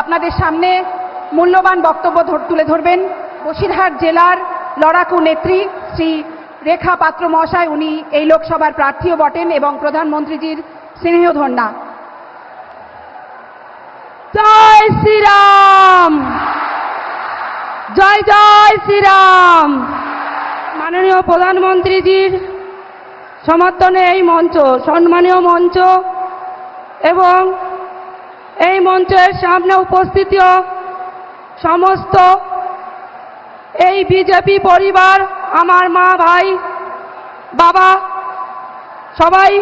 আপনাদের সামনে মূল্যবান বক্তব্য তুলে ধরবেন। বসিরহাট জেলার লড়াকু নেত্রী শ্রী রেখা পাত্র মহাশয়, উনি এই লোকসভার প্রার্থীও বটেন এবং প্রধানমন্ত্রীজির স্নেহধন্যা জয় শ্রীরাম! জয় জয় শ্রীরাম! মাননীয় প্রধানমন্ত্রীজির সমর্থনে এই মঞ্চ, সম্মানীয় মঞ্চ এবং এই মঞ্চের সামনে উপস্থিত সমস্ত এই বিজেপি পরিবার, আমার মা, ভাই, বাবা, সবাই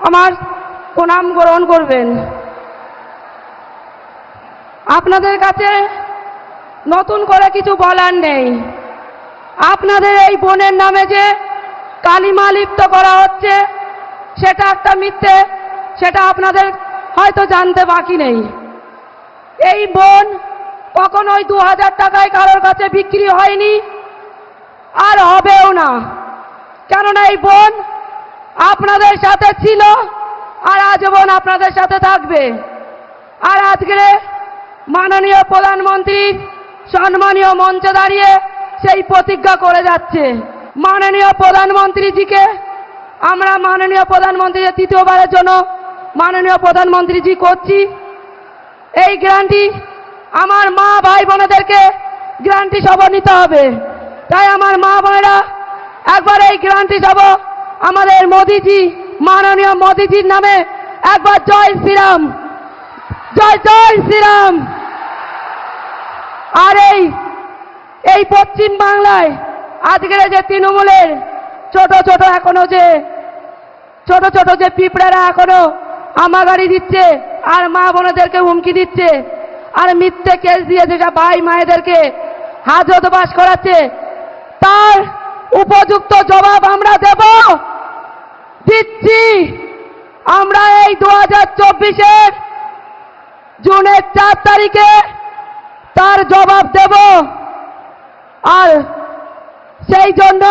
আমার প্রণাম গ্রহণ করবেন। আপনাদের কাছে নতুন করে কিছু বলার নেই। আপনাদের এই বোনের নামে যে কালিমা লিপ্ত করা হচ্ছে, সেটা একটা মিথ্যে, সেটা আপনাদের হয়তো জানতে বাকি নেই। এই বোন কখনোই দু হাজার টাকায় কারোর কাছে বিক্রি হয়নি, আর হবেও না। কেননা এই বোন আপনাদের সাথে ছিল, আর আজীবন আপনাদের সাথে থাকবে। আর আজকে মাননীয় প্রধানমন্ত্রী সম্মানীয় মঞ্চে দাঁড়িয়ে সেই প্রতিজ্ঞা করে যাচ্ছে। মাননীয় প্রধানমন্ত্রীজিকে, আমরা মাননীয় প্রধানমন্ত্রী তৃতীয়বারের জন্য মাননীয় প্রধানমন্ত্রীজি করছি। এই গ্রান্টি আমার মা ভাই বোনেদেরকে গ্রান্টি সব নিতে হবে। তাই আমার মা বোনেরা, একবার এই গ্রান্টি সব আমাদের মোদিজি, মাননীয় মোদিজির নামে একবার জয় শ্রীরাম, জয় জয় শ্রীরাম। আর এই এই পশ্চিম বাংলায় আজকের যে তৃণমূলের ছোট ছোট এখনও যে, ছোট ছোট যে পিঁপড়ারা এখনও আমাগাড়ি দিচ্ছে, আর মা বোনেদেরকে হুমকি দিচ্ছে, আর মিথ্যে কেস দিয়ে যেটা ভাই মায়েদেরকে হাজত বাস করাচ্ছে, তার উপযুক্ত জবাব আমরা দেব। দিচ্ছি। আমরা এই দু হাজার চব্বিশের জুনের চার তারিখে তার জবাব দেব। আর সেই জন্য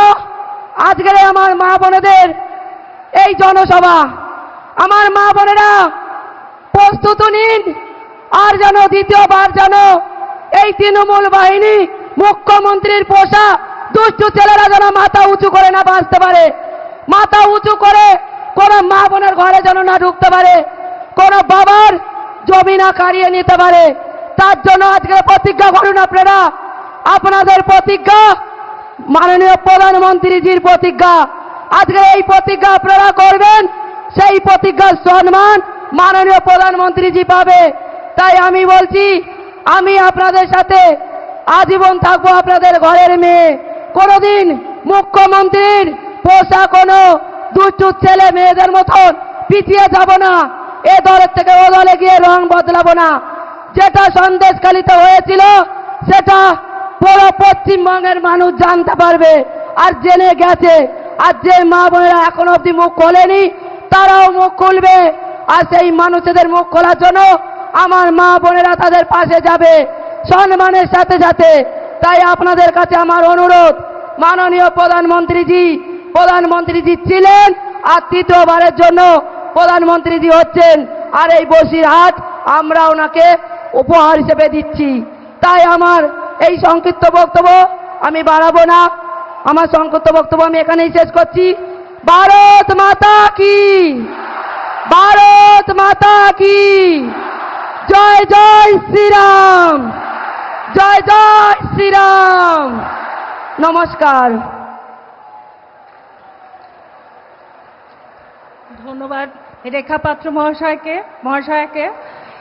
আজকের আমার মা বোনেদের এই জনসভা আমার মা বোনেরা, প্রস্তুত নিন। আর যেন দ্বিতীয়বার যেন এই তৃণমূল বাহিনী মুখ্যমন্ত্রীর পোষা দুষ্টু ছেলেরা যেন মাথা উঁচু করে না বাঁচতে পারে, মাথা উঁচু করে কোন মা বোনের ঘরে যেন না ঢুকতে পারে, কোন বাবার জমি না কাড়িয়ে নিতে পারে। তার জন্য আজকে প্রতিজ্ঞা করুন আপনারা, আপনাদের প্রতিজ্ঞা, মাননীয় প্রধানমন্ত্রীজির প্রতিজ্ঞা। আজকে এই প্রতিজ্ঞা আপনারা করবেন। সেই প্রতিজ্ঞার সম্মান মাননীয় প্রধানমন্ত্রীজি পাবে। তাই আমি বলছি, আমি আপনাদের সাথে আজীবন থাকব আপনাদের ঘরের মেয়ে। কোনোদিন মুখ্যমন্ত্রীর পোষা কোনো দুষ্টু ছেলে মেয়েদের মতন পিছিয়ে যাব না। এ দলের থেকে ও দলে গিয়ে রং বদলাবো না। যেটা সন্দেশকালিতে হয়েছিল, সেটা পুরো পশ্চিমবঙ্গের মানুষ জানতে পারবে। আর জেনে গেছে, আর যে মা বোনেরা এখন অব্দি মুখ খোলেনি তারাও মুখ খুলবে। আর সেই মানুষদের মুখ খোলার জন্য আমার মা বোনেরা তাদের পাশে যাবে। সম্মানের সাথে সাথে তাই আপনাদের কাছে আমার অনুরোধ, মাননীয় প্রধানমন্ত্রীজি প্রধানমন্ত্রীজি ছিলেন আর তৃতীয়বারের জন্য প্রধানমন্ত্রীজি হচ্ছেন। আর এই বসিরহাট আমরা ওনাকে উপহার হিসেবে দিচ্ছি। তাই আমার এই সংক্ষিপ্ত বক্তব্য আমি বাড়াবো না। আমার সংক্ষিপ্ত বক্তব্য আমি এখানেই শেষ করছি। ভারত মাতা কি? ভারত মাতা কি? জয় জয় শ্রীরাম। জয় জয় শ্রীরাম। নমস্কার। ধন্যবাদ রেখা পাত্র মহাশয়কে মহাশয়কে।